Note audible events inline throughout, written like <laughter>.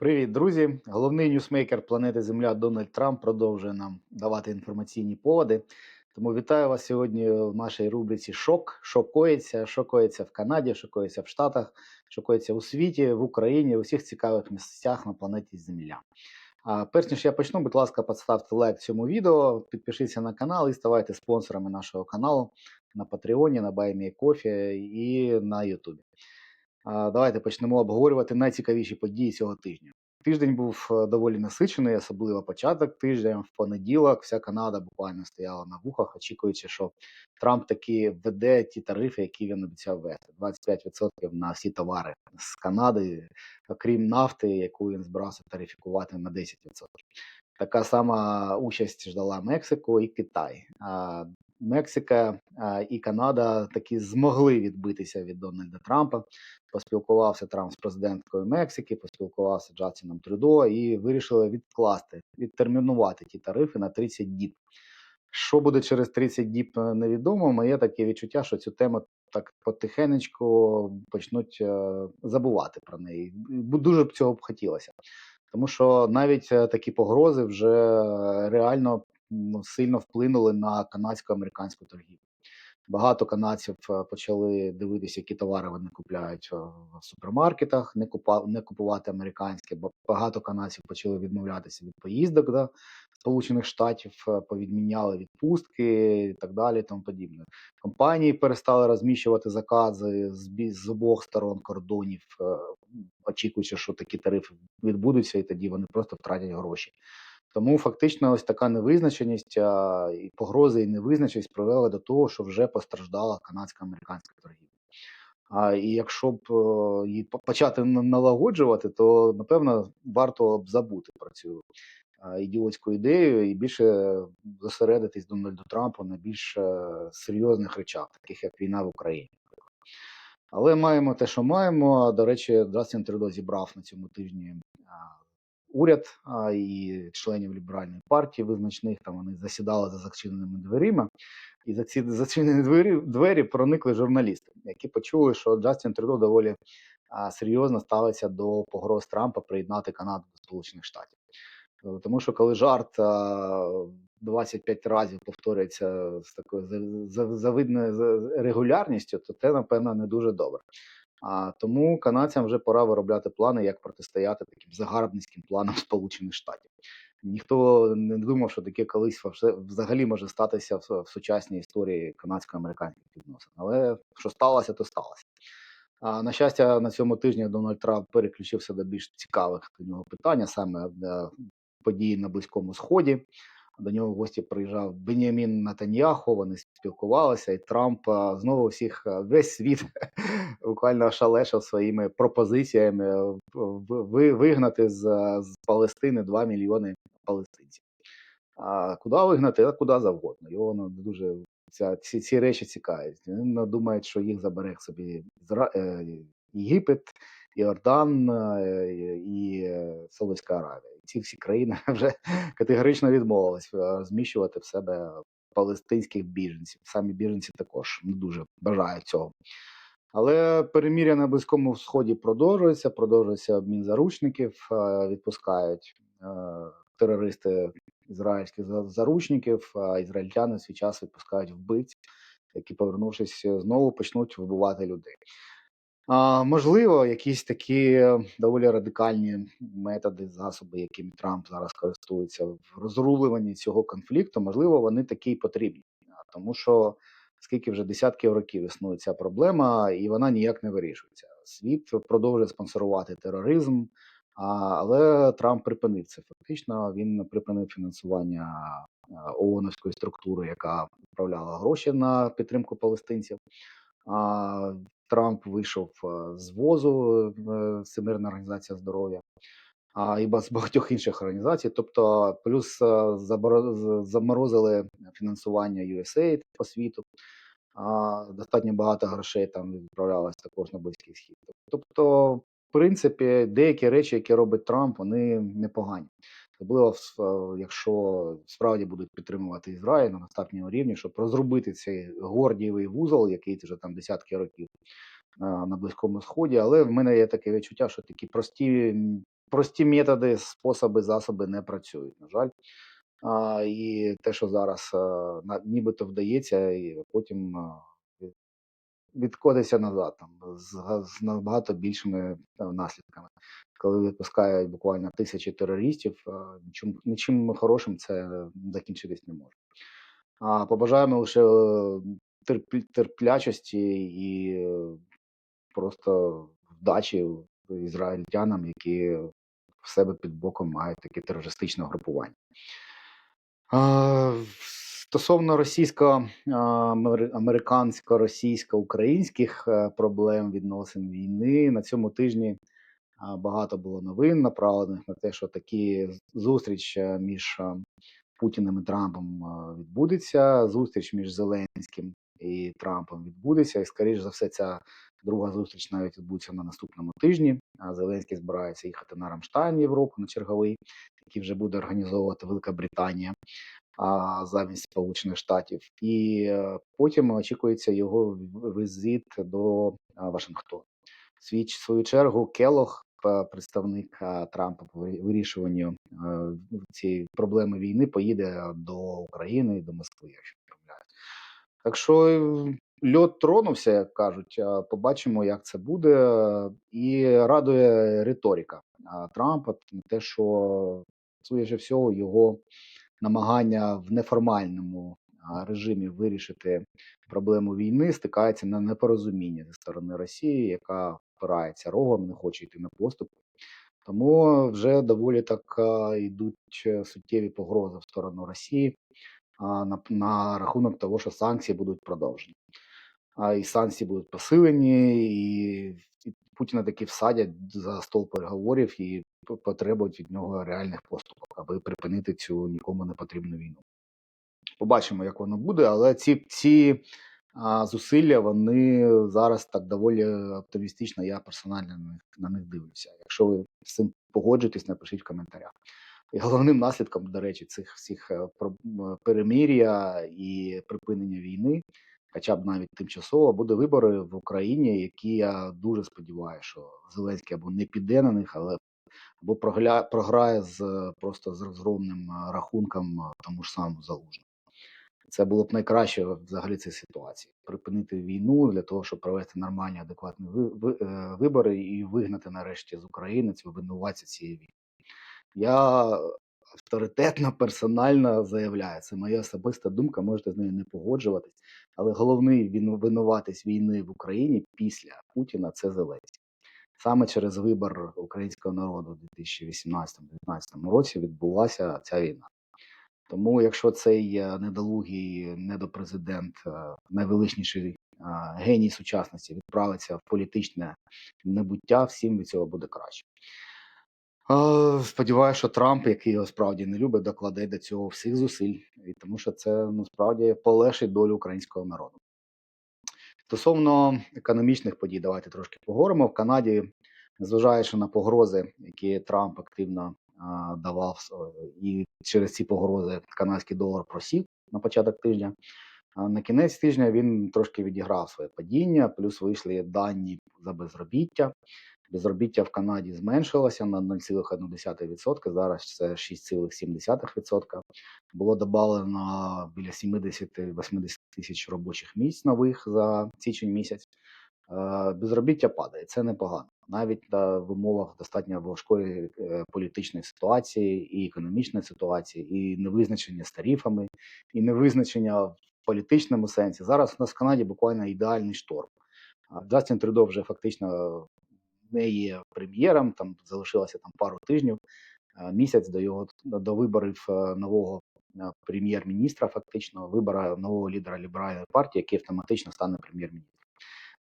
Привіт, друзі! Головний ньюсмейкер планети Земля Дональд Трамп продовжує нам давати інформаційні поводи. Тому вітаю вас сьогодні в нашій рубриці Шок. Шокується, шокується в Канаді, шокується в Штатах, шокується у світі, в Україні, у всіх цікавих місцях на планеті Земля. А перш ніж я почну, будь ласка, поставте лайк цьому відео, підпишіться на канал і ставайте спонсорами нашого каналу на Патреоні, на Баймі Кофі і на Ютубі. Давайте почнемо обговорювати найцікавіші події цього тижня. Тиждень був е, доволі насичений, особливо початок тижня. В понеділок вся Канада буквально стояла на вухах, очікуючи, що Трамп таки введе ті тарифи, які він обіцяв ввести. 25% на всі товари з Канади, окрім нафти, яку він збирався тарифікувати на 10%. Така сама участь ждала Мексику і Китай. Мексика і Канада таки змогли відбитися від Дональда Трампа. Поспілкувався Трамп з президенткою Мексики, поспілкувався Джастіном Трюдо і вирішили відкласти, відтермінувати ті тарифи на 30 діб. Що буде через 30 діб, е, невідомо. Моє таке відчуття, що цю тему так потихенечку почнуть е, забувати про неї. Дуже б цього б хотілося. Тому що навіть е, такі погрози вже реально сильно вплинули на канадсько-американську торгівлю. Багато канадців е, почали дивитися, які товари вони купляють е, в супермаркетах, не купа, не купувати американське. Бо багато канадців почали відмовлятися від поїздок до Сполучених Штатів, е, повідміняли відпустки і так далі. Тому подібне. Компанії перестали розміщувати закази з, з обох сторон кордонів, очікуючи, що такі тарифи відбудуться, і тоді вони просто втратять гроші. Тому фактично ось така невизначеність а, і погрози і невизначеність привели до того, що вже постраждала канадсько-американська торгівля. А і якщо б е, її почати налагоджувати, то напевно варто б забути про цю а, ідіотську ідею і більше зосередитись Дональду Трампу на більш е, серйозних речах, таких як війна в Україні. Але маємо те, що маємо. До речі, Джастін Трюдо зібрав на цьому тижні уряд а, і членів ліберальної партії визначних. Там вони засідали за зачиненими дверима, і за ці зачинені двері, двері проникли журналісти, які почули, що Джастін Трюдо доволі а, серйозно ставиться до погроз Трампа приєднати Канаду до Сполучених Штатів. Е, Тому що коли жарт а, 25 разів повторюється з такою за- за- завидною регулярністю, то це, напевно, не дуже добре. А тому канадцям вже пора виробляти плани, як протистояти таким загарбницьким планам Сполучених Штатів. Ніхто не думав, що таке колись взагалі може статися в, сучасній історії канадсько-американських відносин. Але що сталося, то сталося. А, на щастя, на цьому тижні Дональд Трамп переключився до більш цікавих до нього питань, саме е, події на Близькому Сході. До нього в гості приїжджав Бенямін Натаньяху, вони спілкувалися, і Трамп знову всіх весь світ <laughs> буквально ошалешив своїми пропозиціями вигнати з, з Палестини 2 мільйони палестинців. А куди вигнати? А куди завгодно. Його ну, дуже ця, ці, ці речі цікавить. Він думає, що їх забере собі Єгипет, Іордан е, і е, Саудовська Аравія. Ці всі країни <laughs> вже категорично відмовились е, розміщувати в себе палестинських біженців. Самі біженці також не дуже бажають цього. Але переміря на Близькому Сході продовжується, продовжується обмін заручників, е, відпускають е, терористи ізраїльських заручників, а ізраїльтяни в свій час відпускають вбивць, які, повернувшись знову, почнуть вбивати людей. Можливо, якісь такі доволі радикальні методи, засоби, якими Трамп зараз користується в розруленні цього конфлікту, можливо, вони такі й потрібні, тому що скільки вже десятків років існує ця проблема, і вона ніяк не вирішується. Світ продовжує спонсорувати тероризм, але Трамп припинив це. Фактично він припинив фінансування а, ООНовської структури, яка відправляла гроші на підтримку палестинців. Трамп вийшов е, з ВОЗу, е, Всемирна організація здоров'я, а і з <laughs> багатьох інших організацій. Тобто, плюс е, заморозили фінансування USAID по світу. А, достатньо багато грошей там відправлялось також на Близький Схід. Тобто, в принципі, деякі речі, які робить Трамп, вони непогані. Особливо е, якщо справді будуть підтримувати Ізраїль на достатньому рівні, щоб розробити цей гордієвий вузол, який вже там десятки років е, на Близькому Сході. Але в мене є таке відчуття, що такі прості прості методи, способи, засоби не працюють, на жаль. А, і те, що зараз, а, нібито вдається, і потім, а, відкотиться назад там з з набагато більшими, е, наслідками. Коли відпускають буквально тисячі терористів, а, нічим нічим хорошим це закінчитись не може. А, побажаємо лише, е, терплячості і е, просто вдачі ізраїльтянам, які в себе під боком мають таке терористичне угрупування. А, стосовно російсько а, амери американсько-російсько-українських, е, проблем відносин війни, на цьому тижні, багато було новин, направлених на те, що такі зустріч, е, між, Путіним і Трампом, відбудеться. Зустріч між Зеленським і Трампом відбудеться. І, скоріш за все, ця друга зустріч навіть відбудеться на наступному тижні. А Зеленський збирається їхати на Рамштайн Європу, на черговий, який вже буде організовувати Велика Британія, а, замість Сполучених Штатів. І, е, потім очікується його візит до, а, Вашингтону. Свій свою чергу Келлог, п представник, Трампа по вирішуванню, цієї проблеми війни, поїде до України і до Москви, якщо не помиляюсь. Так що, льот тронувся, як кажуть, побачимо, як це буде. І радує риторика, Трампа те, що, судячи всього, його намагання в неформальному, режимі вирішити проблему війни стикається на непорозуміння зі сторони Росії, яка впирається рогом, не хоче йти на поступки. Тому вже доволі так, йдуть суттєві погрози в сторону Росії, на на рахунок того, що санкції будуть продовжені. А, і санкції будуть посилені, і Путіна таки всадять за стол переговорів і потребують від нього реальних поступок, аби припинити цю нікому не потрібну війну. Побачимо, як воно буде, але ці ці, а, зусилля, вони зараз так доволі оптимістично, я персонально на них на них дивлюся. Якщо ви з цим погоджуєтесь, напишіть в коментарях. І головним наслідком, до речі, цих всіх, е, м і припинення війни, хоча б навіть тимчасово, буде вибори в Україні, які я дуже сподіваюся, що Зеленський або не піде на них, але або прогля програє з просто з розгромним, рахунком, тому ж самому Залужному. Це було б найкраще взагалі цій ситуації. Припинити війну для того, щоб провести нормальні, адекватні е, вибори і вигнати нарешті з України цього винуватця цієї війни. Я авторитетно, персонально заявляю, це моя особиста думка, можете з нею не погоджуватись, але головний віну винуватець війни в Україні після Путіна це Зеленський. Саме через вибір українського народу в 2018-2019 році відбулася ця війна. Тому якщо цей, е, недолугий недопрезидент, е, найвеличніший, геній сучасності відправиться в політичне небуття, всім від цього буде краще. А, сподіваюсь, що Трамп, який його справді не любить, докладе до цього всіх зусиль, і тому що це, насправді полегшить долю українського народу. Стосовно економічних подій, давайте трошки поговоримо. В Канаді, незважаючи на погрози, які Трамп активно, давав, е, і через ці погрози канадський долар просів на початок тижня. На кінець тижня він трошки відіграв своє падіння, плюс вийшли дані за безробіття. Безробіття в Канаді зменшилося на 0,1%, зараз це 6,7%. Було добавлено біля 70-80 тисяч робочих місць нових за січень місяць. Е, безробіття падає, це непогано. Навіть на в умовах достатньо важкої, е, політичної ситуації і економічної ситуації, і невизначення з тарифами, і невизначення в політичному сенсі. Зараз у нас в Канаді буквально ідеальний шторм. Джастін Трюдо вже фактично не є прем'єром, там залишилося там пару тижнів, е, місяць до його до виборів нового прем'єр-міністра, фактично вибора нового лідера ліберальної партії, який автоматично стане прем'єр-міністром.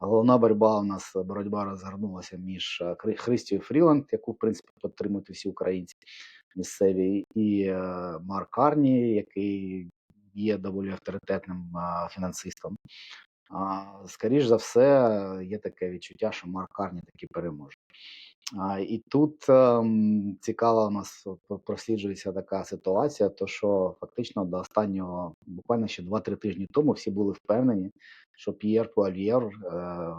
Головна боротьба у нас боротьба розгорнулася між е, Христією Фріланд, яку в принципі підтримують всі українці місцеві, і е, Марк Карні, який є доволі авторитетним фінансистом. А, скоріш за все, є таке відчуття, що Марк Карні таки переможе. І тут ем, цікава у нас просліджується така ситуація, то що фактично до останнього, буквально ще 2-3 тижні тому, всі були впевнені, що П'єр Пуальєр е,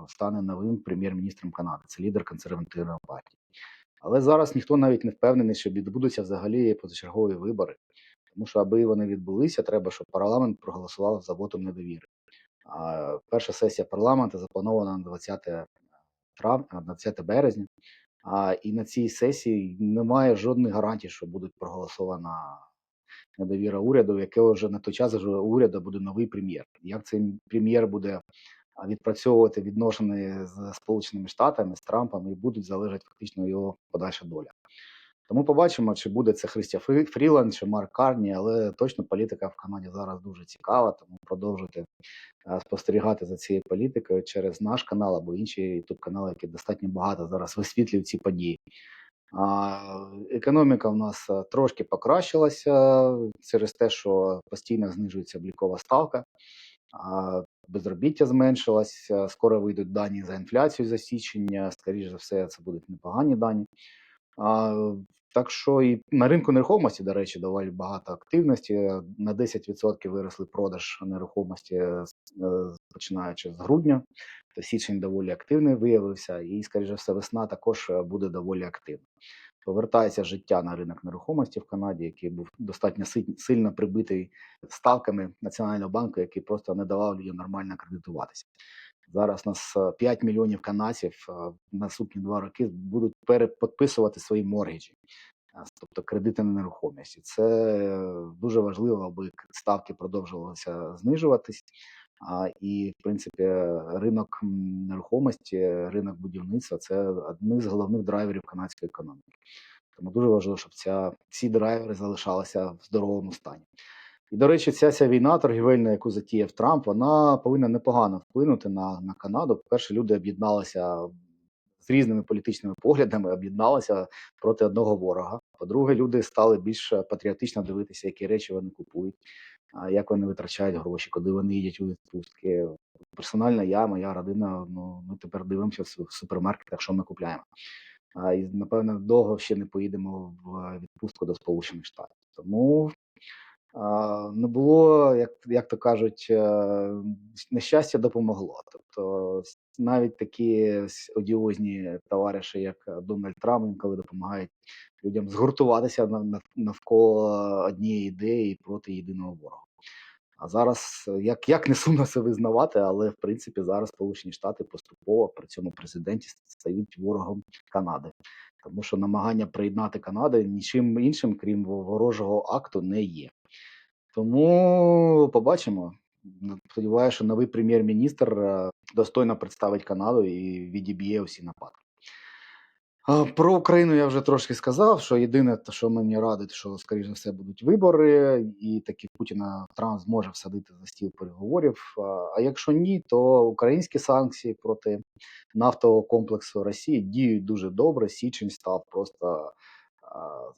стане новим прем'єр-міністром Канади. Це лідер консервативної партії. Але зараз ніхто навіть не впевнений, що відбудуться взагалі позачергові вибори. Тому що, аби вони відбулися, треба, щоб парламент проголосував за вотом недовіри. Перша сесія парламенту запланована на 20 травня, 20 березня. А, і на цій сесії немає жодних гарантій, що буде проголосована недовіра уряду, яке вже на той час вже уряду буде новий прем'єр. Як цей прем'єр буде відпрацьовувати відношення з Сполученими Штатами, з Трампом, і будуть залежати фактично його подальша доля. Тому побачимо, чи буде це Христя Фріланд, чи Марк Карні, але точно політика в Канаді зараз дуже цікава, тому продовжуйте е, спостерігати за цією політикою через наш канал або інші youtube канали, які достатньо багато зараз висвітлюють ці події. Економіка в нас е, трошки покращилася через те, що постійно знижується облікова ставка. Безробіття зменшилось, е, скоро вийдуть дані за інфляцію за січень, е, скоріш за все, це будуть непогані дані. А, так що і на ринку нерухомості, до речі, доволі багато активності. На 10% виросли продаж нерухомості, е, е, починаючи з грудня. То січень доволі активний виявився, і, скоріше все, весна також е, буде доволі активна. Повертається життя на ринок нерухомості в Канаді, який був достатньо сильно прибитий ставками Національного банку, який просто не давав людям нормально кредитуватися. Зараз нас е, 5 мільйонів канадців е, наступні два роки будуть переподписувати свої моргіджі, е, тобто кредити на нерухомість. І Це е, дуже важливо, аби ставки продовжувалися знижуватись. І, в принципі, ринок нерухомості, ринок будівництва це одні з головних драйверів канадської економіки. Тому дуже важливо, щоб ця, ці драйвери залишалися в здоровому стані. І, до речі, ця, ця війна торгівельна, яку затіяв Трамп, вона повинна непогано вплинути на, на Канаду. По-перше, люди об'єдналися з різними політичними поглядами, об'єдналися проти одного ворога. По-друге, люди стали більш патріотично дивитися, які речі вони купують, як вони витрачають гроші, куди вони їдять у відпустки. Персонально я, моя родина, ну ми тепер дивимося в су- супермаркетах, що ми купляємо. І напевно довго ще не поїдемо в відпустку до Сполучених Штатів. Тому не було, як, як то кажуть, е, нещастя допомогло. Тобто навіть такі одіозні товариші, як е, Дональд Трамп, інколи допомагають людям згуртуватися нав- нав- навколо однієї ідеї проти єдиного ворога. А зараз, е, як, як не сумно це визнавати, але в принципі зараз Сполучені Штати поступово при цьому президенті стають ворогом Канади. Тому що намагання приєднати Канаду нічим іншим, крім ворожого акту, не є. Тому побачимо. Сподіваюся, що новий прем'єр-міністр е, достойно представить Канаду і відіб'є усі нападки. Про Україну я вже трошки сказав, що єдине, що мені радить, що скоріш за все будуть вибори, і таки Путіна Трамп зможе всадити за стіл переговорів. А якщо ні, то українські санкції проти нафтового комплексу Росії діють дуже добре. Січень став просто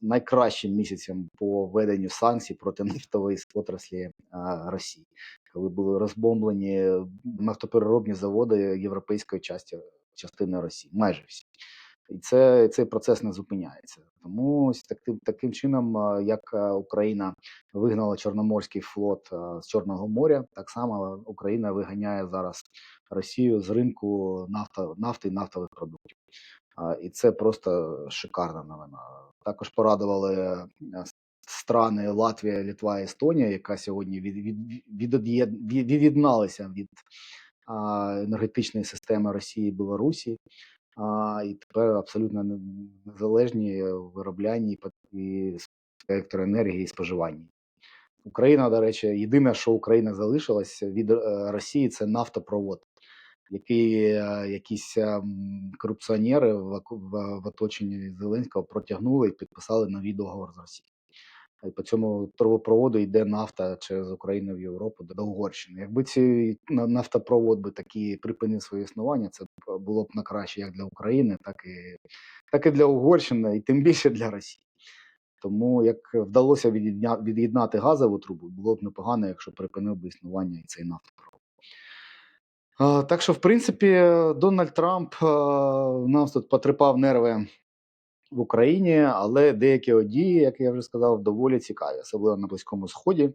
найкращим місяцем по введенню санкцій проти <laughs> нафтової отраслі Росії, коли були розбомблені нафтопереробні заводи європейської частини Росії, майже всі. І це цей процес не зупиняється. Тому ось таким таким чином, як Україна вигнала Чорноморський флот з Чорного моря, так само Україна виганяє зараз Росію з ринку нафта, нафти і нафтових продуктів. І це просто шикарна новина. Також порадували е, страни Латвія, Літва, Естонія, яка сьогодні від, від, відод'єд- від, від'єдналися від енергетичної системи Росії і Білорусі. А, і тепер абсолютно незалежні в вироблянні і електроенергії і споживанні. Україна, до речі, єдине, що Україна залишилась від е, Росії, це нафтопровод, який е, якісь ем, корупціонери в, в, оточенні Зеленського протягнули і підписали новий договор з Росією. І по цьому трубопроводу йде нафта через Україну в Європу до Угорщини. Якби на- нафтопровод би такі припинив своє існування, це було б на краще як для України, так і, так і для Угорщини, і тим більше для Росії. Тому як вдалося від'єднати газову трубу, було б непогано, якщо припинив би існування і цей нафтопровод. Так що, в принципі, Дональд Трамп а, нам тут потрепав нерви в Україні, але деякі його дії, як я вже сказав, доволі цікаві, особливо на Близькому Сході.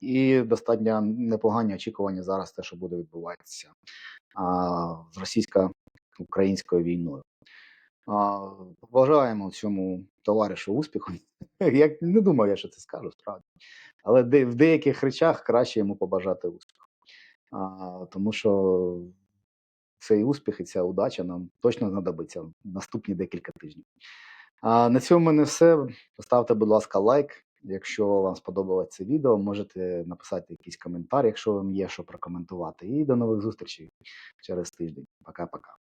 І достатньо непогані очікування зараз, те, що буде відбуватися а, з російсько-українською війною. А, побажаємо цьому товаришу успіху. <laughs> Я не думав, я що це скажу, справді. Але в деяких речах краще йому побажати успіху. А, тому що цей успіх і ця удача нам точно знадобиться в наступні декілька тижнів. А на цьому мене все. Поставте, будь ласка, лайк. Якщо вам сподобалось це відео, можете написати якийсь коментар, якщо вам є що прокоментувати. І до нових зустрічей через тиждень. Пока-пока.